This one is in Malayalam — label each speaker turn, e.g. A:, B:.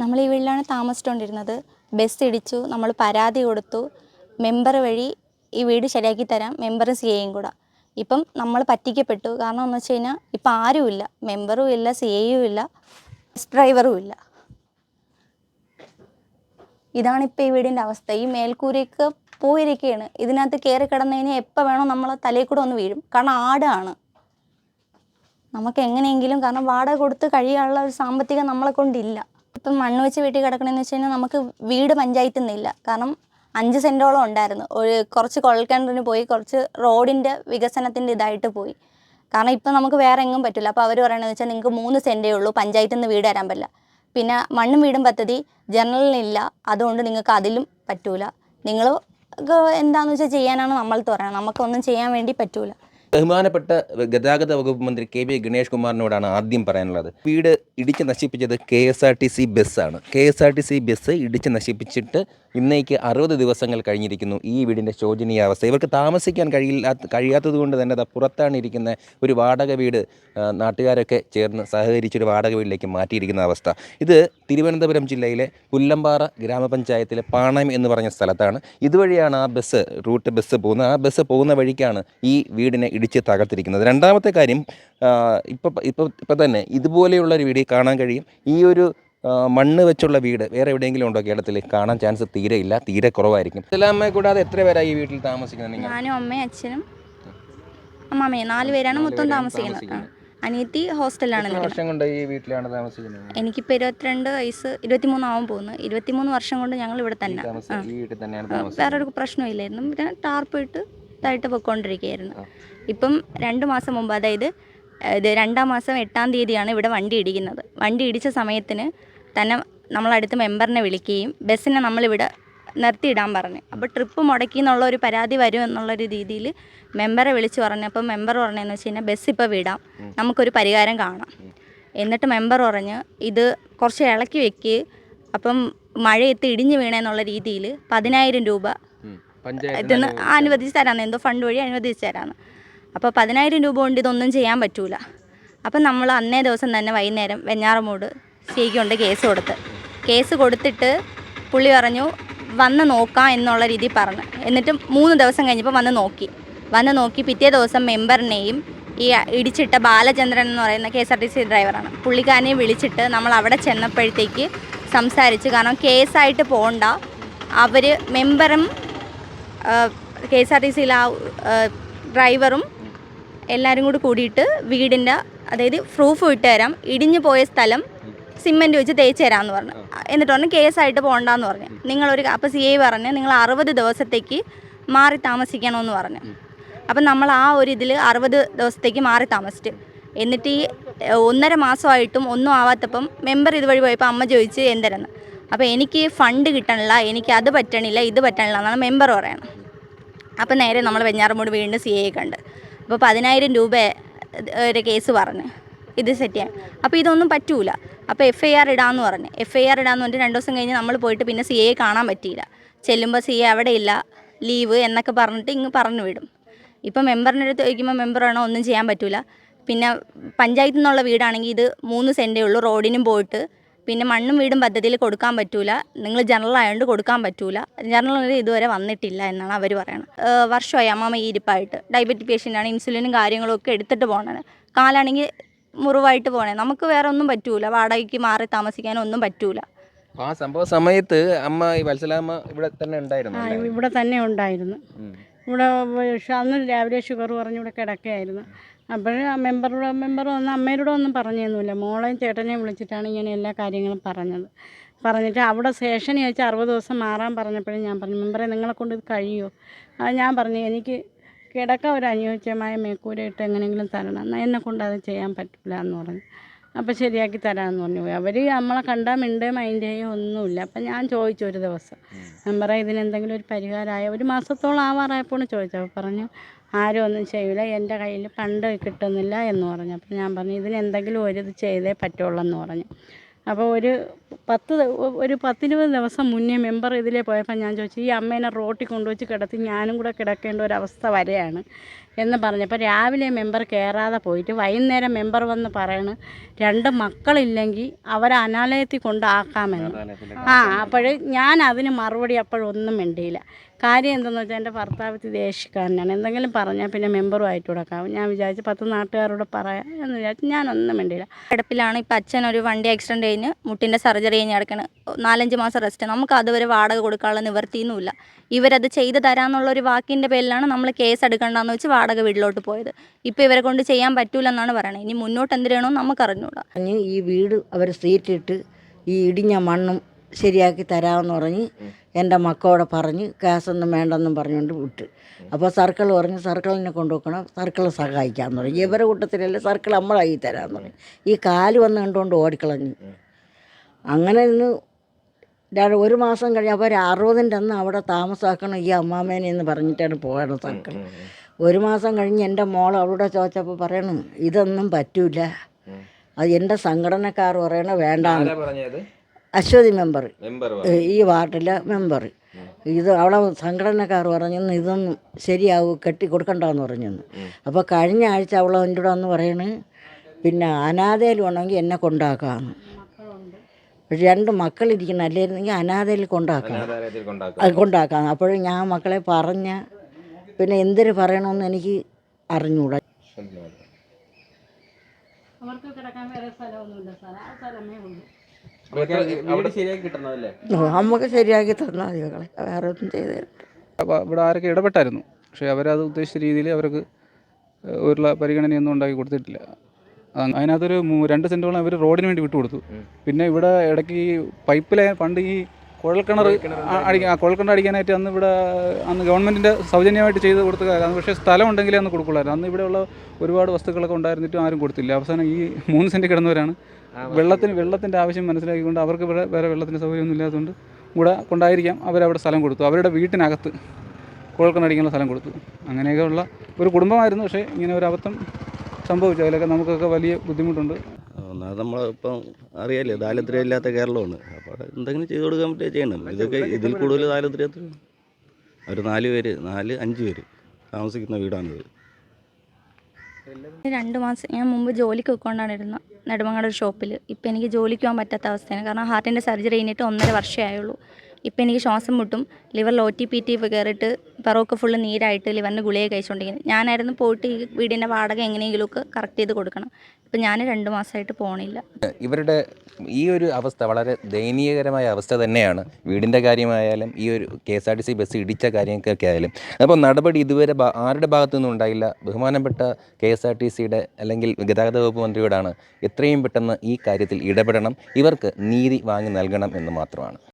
A: നമ്മൾ ഈ വീട്ടിലാണ് താമസിച്ചുകൊണ്ടിരുന്നത്. ബസ് ഇടിച്ചു നമ്മൾ പരാതി കൊടുത്തു. മെമ്പർ വഴി ഈ വീട് ശരിയാക്കി തരാം. മെമ്പർ സി എയും കൂടെ. ഇപ്പം നമ്മൾ പറ്റിക്കപ്പെട്ടു. കാരണം എന്ന് വെച്ച് കഴിഞ്ഞാൽ ഇപ്പം ആരുമില്ല മെമ്പറും ഇല്ല സി എയും ഇല്ല. ബസ് ഡ്രൈവറും ഇല്ല. ഇതാണ് ഇപ്പോൾ ഈ വീടിന്റെ അവസ്ഥ. ഈ മേൽക്കൂരയ്ക്ക് പോയിരിക്കുകയാണ് ഇതിനകത്ത് കയറി കിടന്നു കഴിഞ്ഞാൽ എപ്പോൾ വേണോ നമ്മൾ തലയിൽ കൂടെ ഒന്ന് വീഴും. കാരണം ആടാണ്. നമുക്ക് എങ്ങനെയെങ്കിലും കാരണം വാടക കൊടുത്ത് കഴിയാനുള്ള ഒരു സാമ്പത്തികം നമ്മളെ കൊണ്ടില്ല. ഇപ്പം മണ്ണ് വെച്ച് വീട്ടിൽ കിടക്കണമെന്ന് വെച്ച് കഴിഞ്ഞാൽ നമുക്ക് വീട് പഞ്ചായത്തിൽ നിന്നില്ല. കാരണം അഞ്ച് സെന്റോളം ഉണ്ടായിരുന്നു. ഒരു കുറച്ച് കുഴൽക്കിണറിന് പോയി കുറച്ച് റോഡിന്റെ വികസനത്തിന്റെ ഇതായിട്ട് പോയി. കാരണം ഇപ്പം നമുക്ക് വേറെ എങ്ങും പറ്റില്ല. അപ്പോൾ അവർ പറയണതെന്ന് വെച്ചാൽ നിങ്ങൾക്ക് മൂന്ന് സെന്റേ ഉള്ളൂ പഞ്ചായത്തിൽ നിന്ന് വീട് തരാൻ പറ്റില്ല. പിന്നെ മണ്ണും വീടും പദ്ധതി ജനറലിനില്ല അതുകൊണ്ട് നിങ്ങൾക്ക് അതിലും പറ്റൂല. നിങ്ങൾ എന്താണെന്ന് വെച്ചാൽ ചെയ്യാനാണ് നമ്മൾ തുറയണം നമുക്കൊന്നും ചെയ്യാൻ വേണ്ടി പറ്റൂല.
B: ബഹുമാനപ്പെട്ട ഗതാഗത വകുപ്പ് മന്ത്രി കെ വി ഗണേഷ് കുമാറിനോടാണ് ആദ്യം പറയാനുള്ളത്. വീട് ഇടിച്ച് നശിപ്പിച്ചത് K S R T C ബസ്സാണ്. K S R T C bus ഇടിച്ച് നശിപ്പിച്ചിട്ട് ഇന്നേക്ക് അറുപത് ദിവസങ്ങൾ കഴിഞ്ഞിരിക്കുന്നു ഈ വീടിന്റെ ശോചനീയാവസ്ഥ ഇവർക്ക് താമസിക്കാൻ കഴിയില്ലാത്ത കഴിയാത്തത് കൊണ്ട് തന്നെ പുറത്താണ് ഇരിക്കുന്ന ഒരു വാടക വീട് നാട്ടുകാരൊക്കെ ചേർന്ന് സഹകരിച്ചൊരു വാടക വീട്ടിലേക്ക് മാറ്റിയിരിക്കുന്ന അവസ്ഥ. ഇത് തിരുവനന്തപുരം ജില്ലയിലെ പുല്ലമ്പാറ ഗ്രാമപഞ്ചായത്തിലെ പാണം എന്ന് പറഞ്ഞ സ്ഥലത്താണ്. ഇതുവഴിയാണ് ആ ബസ് റൂട്ട് ബസ് പോകുന്നത്. ആ ബസ് പോകുന്ന വഴിക്കാണ് ഈ വീടിനെ ഇടിച്ച് തകർത്തിരിക്കുന്നത്. രണ്ടാമത്തെ കാര്യം ഇപ്പോൾ ഇപ്പോൾ ഇപ്പോൾ തന്നെ ഇതുപോലെയുള്ള ഒരു വീട് കാണാൻ കഴിയും. ഈ ഒരു മണ്ണ് വെച്ചുള്ള വീട് വേറെ എവിടെയെങ്കിലും ഉണ്ടോ കേരളത്തിൽ കാണാൻ ചാൻസ് തീരെ ഇല്ല. തീരെ കുറവായിരിക്കും. ഇസ്ലാമയെ കൂടാതെ എത്ര പേരായി ഈ വീട്ടിൽ താമസിക്കുന്നത് നിങ്ങൾ?
A: ഞാനും അമ്മയും അച്ഛനും അമ്മാമ്മയും നാല് പേരാണ് മൊത്തം താമസിക്കുന്നത്. അനിയത്തി ഹോസ്റ്റലിലാണ്
B: വർഷം കൊണ്ട് ഈ വീട്ടിലാണ് താമസിക്കുന്നത്?
A: എനിക്കിപ്പോൾ ഇരുപത്തിരണ്ട് വയസ്സ് ഇരുപത്തിമൂന്നാവാൻ പോകുന്നു. ഇരുപത്തിമൂന്ന് വർഷം കൊണ്ട് ഞങ്ങൾ ഇവിടെ തന്നെ. വേറൊരു പ്രശ്നമില്ലായിരുന്നു പിന്നെ ടാർപ്പ് ഇട്ട് ഇതായിട്ട് പൊയ്ക്കൊണ്ടിരിക്കുകയായിരുന്നു ഇപ്പം രണ്ട് മാസം മുമ്പ് അതായത് ഇത് രണ്ടാം മാസം എട്ടാം തീയതിയാണ് ഇവിടെ വണ്ടി ഇടിക്കുന്നത്. വണ്ടി ഇടിച്ച സമയത്തിന് തന്നെ നമ്മളടുത്ത് മെമ്പറിനെ വിളിക്കുകയും ബസ്സിനെ നമ്മളിവിടെ നിർത്തിയിടാൻ പറഞ്ഞു. അപ്പോൾ ട്രിപ്പ് മുടക്കി എന്നുള്ള ഒരു പരാതി വരും എന്നുള്ളൊരു രീതിയിൽ മെമ്പറെ വിളിച്ച് പറഞ്ഞപ്പോൾ മെമ്പർ പറഞ്ഞതെന്ന് വെച്ച് കഴിഞ്ഞാൽ ബസ് ഇപ്പോൾ വിടാം. നമുക്കൊരു പരിഹാരം കാണാം. എന്നിട്ട് മെമ്പർ പറഞ്ഞ് ഇത് കുറച്ച് ഇളക്കി വെക്ക്. അപ്പം മഴയത്ത് ഇടിഞ്ഞു വീണെന്നുള്ള രീതിയിൽ പതിനായിരം രൂപ ഇതിന് അനുവദിച്ച് തരാമെന്ന് എന്തോ ഫണ്ട് വഴി അനുവദിച്ച് തരാമെന്ന് അപ്പോൾ പതിനായിരം രൂപ കൊണ്ട് ഇതൊന്നും ചെയ്യാൻ പറ്റൂല. അപ്പം നമ്മൾ അന്നേ ദിവസം തന്നെ വൈകുന്നേരം വെഞ്ഞാറമൂട് സ്റ്റേക്കൊണ്ട് കൊണ്ട് കേസ് കൊടുത്ത്. കേസ് കൊടുത്തിട്ട് പുള്ളി പറഞ്ഞു വന്ന് നോക്കാം എന്നുള്ള രീതി പറഞ്ഞു. എന്നിട്ട് മൂന്ന് ദിവസം കഴിഞ്ഞപ്പോൾ വന്ന് നോക്കി. വന്ന് നോക്കി പിറ്റേ ദിവസം മെമ്പറിനെയും ഈ ഇടിച്ചിട്ട ബാലചന്ദ്രൻ എന്ന് പറയുന്ന K S R T C ഡ്രൈവറാണ്. പുള്ളിക്കാരനെ വിളിച്ചിട്ട് നമ്മൾ അവിടെ ചെന്നപ്പോഴത്തേക്ക് സംസാരിച്ച്. കാരണം കേസായിട്ട് പോകണ്ട അവർ മെമ്പറും കെ എസ് ആർ ടി സിയിലെ ആ ഡ്രൈവറും എല്ലാവരും കൂടി കൂടിയിട്ട് വീടിന്റെ അതായത് പ്രൂഫ് ഇട്ട് തരാം ഇടിഞ്ഞു പോയ സ്ഥലം സിമെന്റ് വെച്ച് തേച്ച് തരാമെന്ന് പറഞ്ഞു. എന്നിട്ട് പറഞ്ഞു കേസായിട്ട് പോകണ്ടെന്ന് പറഞ്ഞു. നിങ്ങളൊരു അപ്പോൾ സി ഐ പറഞ്ഞ് നിങ്ങൾ അറുപത് ദിവസത്തേക്ക് മാറി താമസിക്കണമെന്ന് പറഞ്ഞു. അപ്പം നമ്മൾ ആ ഒരു ഇതിൽ അറുപത് ദിവസത്തേക്ക് മാറി താമസിച്ചു. എന്നിട്ട് ഈ ഒന്നര മാസമായിട്ടും ഒന്നും ആവാത്തപ്പം മെമ്പർ ഇതുവഴി പോയപ്പോൾ അമ്മ ചോദിച്ച് എന്തരെന്ന്? അപ്പോൾ എനിക്ക് ഫണ്ട് കിട്ടണില്ല എനിക്ക് അത് പറ്റണില്ല ഇത് പറ്റണില്ല എന്നാണ് മെമ്പർ പറയണം അപ്പോൾ നേരെ നമ്മൾ വെഞ്ഞാറമൂട് വീണ്ടും സി ഐ കണ്ട്. അപ്പോൾ പതിനായിരം രൂപ ഒരു കേസ് പറഞ്ഞ്. ഇത് സെറ്റ് ചെയ്യാൻ. അപ്പോൾ ഇതൊന്നും പറ്റൂല. അപ്പോൾ എഫ് ഐ ആർ ഇടാമെന്ന് പറഞ്ഞു. എഫ് ഐ ആർ ഇടാമെന്ന് പറഞ്ഞിട്ട് രണ്ട് ദിവസം കഴിഞ്ഞ് നമ്മൾ പോയിട്ട് പിന്നെ സി ഐ കാണാൻ പറ്റിയില്ല. ചെല്ലുമ്പോൾ സി ഐ അവിടെ ഇല്ല. ലീവ് എന്നൊക്കെ പറഞ്ഞിട്ട് ഇങ്ങ് പറഞ്ഞു വിടും. ഇപ്പം മെമ്പറിന്റെ അടുത്ത് ചോദിക്കുമ്പോൾ മെമ്പർ വേണോ ഒന്നും ചെയ്യാൻ പറ്റൂല. പിന്നെ പഞ്ചായത്തിൽ നിന്നുള്ള വീടാണെങ്കിൽ ഇത് മൂന്ന് സെന്റേ ഉള്ളൂ. റോഡിനും പോയിട്ട് പിന്നെ മണ്ണും വീടും പദ്ധതിയിൽ കൊടുക്കാൻ പറ്റൂല. നിങ്ങൾ ജനറൽ ആയതുകൊണ്ട് കൊടുക്കാൻ പറ്റൂല. ജനറൽ ഇതുവരെ വന്നിട്ടില്ല എന്നാണ് അവർ പറയുന്നത് വർഷമായി അമ്മമ്മ ഈ ഇരിപ്പായിട്ട്. ഡയബറ്റിക് പേഷ്യന്റാണ് ഇൻസുലിനും കാര്യങ്ങളും ഒക്കെ എടുത്തിട്ട് പോകണത് കാലാണെങ്കിൽ മുറിവായിട്ട് പോകണേ നമുക്ക് വേറെ ഒന്നും പറ്റൂല. വാടകയ്ക്ക് മാറി താമസിക്കാനോ ഒന്നും പറ്റൂല.
B: ആ സംഭവ സമയത്ത് അമ്മ ഈ വത്സലാമ്മ ഇവിടെ തന്നെ ഉണ്ടായിരുന്നു
C: ഇവിടെ തന്നെ ഉണ്ടായിരുന്നു. ഇവിടെ അന്ന് രാവിലെ ഷുഗർ പറഞ്ഞു ഇവിടെ കിടക്കുകയായിരുന്നു. അപ്പോഴേ ആ മെമ്പറുടെ മെമ്പർ വന്ന് അമ്മയോട് ഒന്നും പറഞ്ഞൊന്നുമില്ല മോളെയും ചേട്ടനെയും വിളിച്ചിട്ടാണ് ഇങ്ങനെ എല്ലാ കാര്യങ്ങളും പറഞ്ഞത്. പറഞ്ഞിട്ട് അവിടെ സ്റ്റേഷനിൽ വെച്ച് അറുപത് ദിവസം മാറാൻ പറഞ്ഞപ്പോഴും ഞാൻ പറഞ്ഞു മെമ്പറെ നിങ്ങളെ കൊണ്ട് ഇത് കഴിയുമോ? അത് ഞാൻ പറഞ്ഞു എനിക്ക് കിടക്ക ഒരു അനുയോജ്യമായ മേക്കൂര ഇട്ട് എങ്ങനെയെങ്കിലും തരണം. എന്നാൽ എന്നെ കൊണ്ട് അത് ചെയ്യാൻ പറ്റില്ല എന്ന് പറഞ്ഞു. അപ്പോൾ ശരിയാക്കി തരാമെന്ന് പറഞ്ഞു പോയി. അവർ നമ്മളെ കണ്ടാൽ മിണ്ടേ മൈൻഡേ ഒന്നുമില്ല. അപ്പം ഞാൻ ചോദിച്ചു ഒരു ദിവസം. മെമ്പറെ ഇതിനെന്തെങ്കിലും ഒരു പരിഹാരമായ? ഒരു മാസത്തോളം ആവാറായപ്പോൾ ചോദിച്ചു പറഞ്ഞു ആരും ഒന്നും ചെയ്യില്ല എന്റെ കയ്യിൽ പണ്ട് കിട്ടുന്നില്ല എന്ന് പറഞ്ഞു. അപ്പം ഞാൻ പറഞ്ഞു ഇതിനെന്തെങ്കിലും ഒരു ഇത് ചെയ്തേ പറ്റുള്ളൂ എന്ന് പറഞ്ഞു. അപ്പോൾ ഒരു പത്ത് ഒരു പത്തിരുപത് ദിവസം മുന്നേ മെമ്പർ ഇതിലേ പോയപ്പോൾ ഞാൻ ചോദിച്ചു ഈ അമ്മേനെ റോട്ടിൽ കൊണ്ടുവച്ച് കിടത്തി ഞാനും കൂടെ കിടക്കേണ്ട ഒരവസ്ഥ വരെയാണ്. എന്ന് പറഞ്ഞപ്പോൾ രാവിലെ മെമ്പർ കയറാതെ പോയിട്ട് വൈകുന്നേരം മെമ്പർ വന്ന് പറയണ് രണ്ട് മക്കളില്ലെങ്കിൽ അവരെ അനാലയത്തിൽ കൊണ്ടാക്കാമെന്ന്. ആ അപ്പോൾ ഞാൻ അതിന് മറുപടി അപ്പോഴൊന്നും മിണ്ടിയില്ല. കാര്യം എന്തെന്ന് വെച്ചാൽ എന്റെ ഭർത്താവ് ദേഷ്യക്കാരനാണ്. എന്തെങ്കിലും പറഞ്ഞാൽ പിന്നെ മെമ്പറുമായിട്ട് കൊടുക്കാം. ഞാൻ വിചാരിച്ചു പത്ത് നാട്ടുകാരോട് പറയാം എന്ന് വിചാരിച്ചു. ഞാനൊന്നും മിണ്ടിയില്ല.
A: കിടപ്പിലാണ് ഇപ്പം അച്ഛൻ ഒരു വണ്ടി ആക്സിഡന്റ് കഴിഞ്ഞ് മുട്ടിന്റെ സർജറി കഴിഞ്ഞ് കിടക്കണ്. നാലഞ്ച് മാസം റെസ്റ്റ് നമുക്ക് അതുവരെ വാടക കൊടുക്കാനുള്ള നിവർത്തിയൊന്നുമില്ല ഇവരത് ചെയ്ത് തരാമെന്നുള്ള ഒരു വാക്കിന്റെ പേരിലാണ് നമ്മൾ കേസ് എടുക്കേണ്ടതെന്ന് വെച്ച് വാടക വീട്ടിലോട്ട് പോയത്. ഇപ്പോൾ ഇവരെ കൊണ്ട് ചെയ്യാൻ പറ്റൂലെന്നാണ് പറയുന്നത് ഇനി മുന്നോട്ട് എന്ത് ചെയ്യണമെന്ന് നമുക്ക്
D: പറഞ്ഞ് ഈ വീട് അവർ സീറ്റിട്ട് ഈ ഇടിഞ്ഞ മണ്ണും ശരിയാക്കി തരാമെന്ന് പറഞ്ഞ് എന്റെ മക്കളോട് പറഞ്ഞ് ഗ്യാസൊന്നും വേണ്ടെന്നും പറഞ്ഞുകൊണ്ട് വിട്ട്. അപ്പോൾ സർക്കിൾ പറഞ്ഞ് സർക്കിളിനെ കൊണ്ടുവെക്കണം സർക്കിൾ സഹായിക്കാമെന്ന് പറഞ്ഞു. ഇവരെ കൂട്ടത്തിലല്ലേ സർക്കിൾ നമ്മളായി തരാമെന്ന് പറഞ്ഞു. ഈ കാൽ വന്ന് കണ്ടുകൊണ്ട് ഓടിക്കളഞ്ഞു. അങ്ങനെ ഇന്ന് ര- ഒരു മാസം കഴിഞ്ഞ് അപ്പോൾ ഒരു അറുപതിന്റെ അന്ന് അവിടെ താമസാക്കണം ഈ അമ്മാമേനെ എന്ന് പറഞ്ഞിട്ടാണ് പോകണം സർക്കിൾ ഒരു മാസം കഴിഞ്ഞ് എന്റെ മോൾ അവളോട് ചോദിച്ചപ്പോൾ പറയണം ഇതൊന്നും പറ്റൂല. അത് എന്റെ സംഘടനക്കാർ പറയണ
B: വേണ്ട
D: അശ്വതി മെമ്പർ. ഈ വാർഡിലെ മെമ്പർ. ഇത് അവളെ സംഘടനക്കാർ പറഞ്ഞു ഇതൊന്നും ശരിയാവും കെട്ടി കൊടുക്കണ്ടെന്ന് പറഞ്ഞു അപ്പോൾ കഴിഞ്ഞ ആഴ്ച അവളെ എന്റെ കൂടെ വന്ന് പറയണ് പിന്നെ അനാഥയിൽ വേണമെങ്കിൽ എന്നെ കൊണ്ടാക്കാമെന്ന് രണ്ട് മക്കളിരിക്കണം അല്ലായിരുന്നെങ്കിൽ അനാഥയിൽ കൊണ്ടാക്കാം. അത് കൊണ്ടാക്കാം. അപ്പോഴും ഞാൻ മക്കളെ പറഞ്ഞ പിന്നെ എന്തിനു പറയണമെന്ന് എനിക്ക് അറിഞ്ഞൂടാ. നമുക്ക് ശരിയാക്കി തന്നാൽ മതി മക്കളെ. വേറെ ഒന്നും ചെയ്തു
E: അപ്പോൾ ഇവിടെ ആരൊക്കെ ഇടപെട്ടായിരുന്നു? പക്ഷേ അവരത് ഉദ്ദേശിച്ച രീതിയിൽ അവർക്ക് ഒരു പരിഗണനയൊന്നും ഉണ്ടാക്കി കൊടുത്തിട്ടില്ല. അതിനകത്തൊരു രണ്ട് സെന്റോളം അവർ റോഡിന് വേണ്ടി വിട്ടുകൊടുത്തു. പിന്നെ ഇവിടെ ഇടയ്ക്ക് ഈ പൈപ്പ് ലൈൻ പണ്ട് ഈ കുഴൽക്കിണർ അടിക്കാൻ ആ കുഴൽക്കിണർ അടിക്കാനായിട്ട് അന്ന് ഇവിടെ അന്ന് ഗവൺമെന്റിന്റെ സൗജന്യമായിട്ട് ചെയ്ത് കൊടുത്ത കാര്യം പക്ഷേ സ്ഥലം ഉണ്ടെങ്കിലേ അന്ന് കൊടുക്കുള്ളായിരുന്നു. അന്ന് ഇവിടെയുള്ള ഒരുപാട് വസ്തുക്കളൊക്കെ ഉണ്ടായിരുന്നിട്ടും ആരും കൊടുത്തില്ല. അവസാനം ഈ മൂന്ന് സെന്റ് കിടന്നവരാണ്. വെള്ളത്തിന് വെള്ളത്തിന്റെ ആവശ്യം മനസ്സിലാക്കിക്കൊണ്ട് അവർക്ക് ഇവിടെ വേറെ വെള്ളത്തിന്റെ സൗകര്യമൊന്നും ഇല്ലാത്തതുകൊണ്ട് കൂടെ കൊണ്ടായിരിക്കാം അവരവിടെ സ്ഥലം കൊടുത്തു. അവരുടെ വീട്ടിനകത്ത് കുഴൽക്കിണടിക്കാനുള്ള സ്ഥലം കൊടുത്തു. അങ്ങനെയൊക്കെയുള്ള ഒരു കുടുംബമായിരുന്നു. പക്ഷേ ഇങ്ങനെ ഒരു അബദ്ധം സംഭവിച്ചു അതിലൊക്കെ നമുക്കൊക്കെ വലിയ ബുദ്ധിമുട്ടുണ്ട്.
F: ഒന്നാമത് നമ്മളിപ്പം അറിയാലോ ദാരിദ്ര്യം ഇല്ലാത്ത കേരളമാണ്. അപ്പോൾ എന്തെങ്കിലും ചെയ്തു കൊടുക്കാൻ പറ്റുക ചെയ്യണം ഇതൊക്കെ ഇതിൽ കൂടുതൽ ദാരിദ്ര്യത്തിൽ ഒരു നാല് പേര് നാല് അഞ്ച് പേര് താമസിക്കുന്ന വീടാണിത്
A: രണ്ട് മാസം ഞാൻ മുമ്പ് ജോലിക്ക് പോയിക്കൊണ്ടാണ് ഇരുന്നത് നെടുമങ്ങാട് ഒരു ഷോപ്പിൽ ഇപ്പം എനിക്ക് ജോലിക്ക് പോകാൻ പറ്റാത്ത അവസ്ഥയാണ്. കാരണം ഹാർട്ടിന്റെ സർജറി കഴിഞ്ഞിട്ട് ഒന്നര വർഷമേ ആയുള്ളൂ. ഇപ്പം എനിക്ക് ശ്വാസം മുട്ടും ലിവറിൽ ഒ ടി പി ടി കയറിയിട്ട് പിറവൊക്കെ ഫുള്ള് നീരായിട്ട് ലിവറിന് ഗുളിക കഴിച്ചുകൊണ്ടിരിക്കുന്നത് ഞാനായിരുന്നു പോയിട്ട് ഈ വീടിന്റെ വാടക എങ്ങനെയെങ്കിലുമൊക്കെ കറക്റ്റ് ചെയ്ത് കൊടുക്കണം. ഇപ്പം ഞാൻ രണ്ട് മാസമായിട്ട് പോകണില്ല
B: ഇവരുടെ ഈ ഒരു അവസ്ഥ വളരെ ദയനീയകരമായ അവസ്ഥ തന്നെയാണ്. വീടിന്റെ കാര്യമായാലും ഈ ഒരു K S R T C bus ഇടിച്ച കാര്യങ്ങൾക്കൊക്കെ ആയാലും. അപ്പോൾ നടപടി ഇതുവരെ ആരുടെ ഭാഗത്തുനിന്നും ഉണ്ടായില്ല? ബഹുമാനപ്പെട്ട കെ എസ് ആർ ടി സിയുടെ അല്ലെങ്കിൽ ഗതാഗത വകുപ്പ് മന്ത്രിയോടാണ് എത്രയും പെട്ടെന്ന് ഈ കാര്യത്തിൽ ഇടപെടണം. ഇവർക്ക് നീതി വാങ്ങി നൽകണം എന്ന് മാത്രമാണ്.